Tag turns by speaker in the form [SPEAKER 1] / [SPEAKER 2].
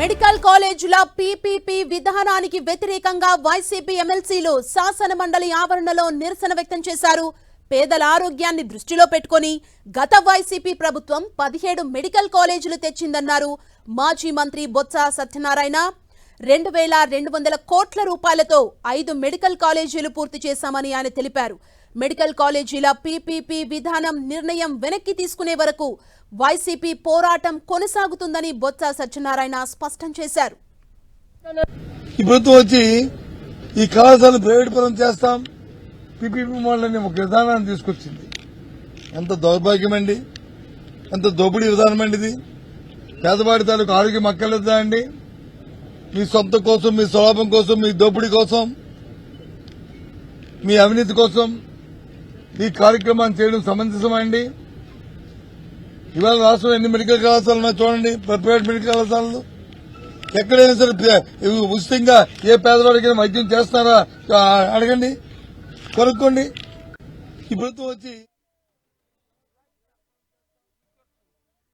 [SPEAKER 1] Medical కాలేజీల PPP విధానానికి వ్యతిరేకంగా వైసీపీ ఎమ్మెల్సీలు శాసన మండలి ఆవరణలో నిరసన వ్యక్తం చేశారు. పేదల ఆరోగ్యాన్ని దృష్టిలో పెట్టుకొని గత వైసీపీ ప్రభుత్వం పదిహేడు మెడికల్ కాలేజీలు తెచ్చిందన్నారు. మాజీ మంత్రి బొత్స సత్యనారాయణ రెండు వేల రెండు వందల కోట్ల రూపాయలతో ఐదు మెడికల్ కాలేజీలు పూర్తి చేశామని ఆయన తెలిపారు. మెడికల్ కాలేజీల పీపీపీ విధానం నిర్ణయం వెనక్కి తీసుకునే వరకు వైసీపీ పోరాటం కొనసాగుతుందని బొత్స సత్యనారాయణ స్పష్టం చేశారు.
[SPEAKER 2] ఈ ప్రభుత్వం వచ్చి ఈ కళాశాలను ప్రైవేట్ పరం చేస్తాం. పీపీపీ మోడల్ అనే ఒక విధానాన్ని తీసుకొచ్చింది. ఎంత దౌర్భాగ్యమండి. ఎంత దోపిడీ విధానం అండి ఇది. పేదవాడి తాలూకు ఆరోగ్యం అక్కర్లేదా అండి. మీ సొంత కోసం మీ స్వలాభం కోసం మీ దోపిడీ కోసం మీ అవినీతి కోసం ఈ కార్యక్రమాన్ని చేయడం సమంజసమండి ఇవాళ రాష్ట్రంలో ఎన్ని మెడికల్ కళాశాలన్నా చూడండి. ప్రైవేట్ మెడికల్ కళాశాలలు. ఎక్కడైనా సరే ఉచితంగా ఏ పేదవాడికైనా వైద్యం చేస్తారా అడగండి. కొనుక్కోండి. ఈ ప్రభుత్వం వచ్చి